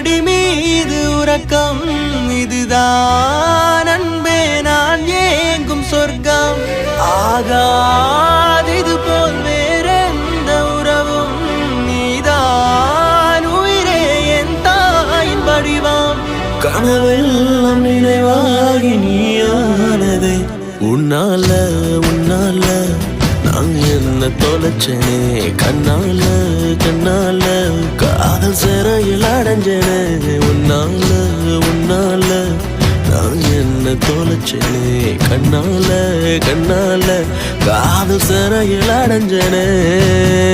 அடி மீது உறக்கம். இதுதான் அன்பே நான் ஏங்கும் சொர்க்கம். ஆகாது இது போல் வேறெந்த உறவும். நீதான் உயிரே என் தாயின் வடிவம். கனவெல்லாம் நினைவாகி நீயானது. உன்னால உன்னால நான் என்ன தொலைச்சனே. கண்ணால கண்ணால. காதல் சிறையில் அடைஞ்சனே உன்னால உன்னால. நான் என்ன தொலைச்சனே கண்ணால கண்ணால. காது சிறையில் அடைஞ்சனே.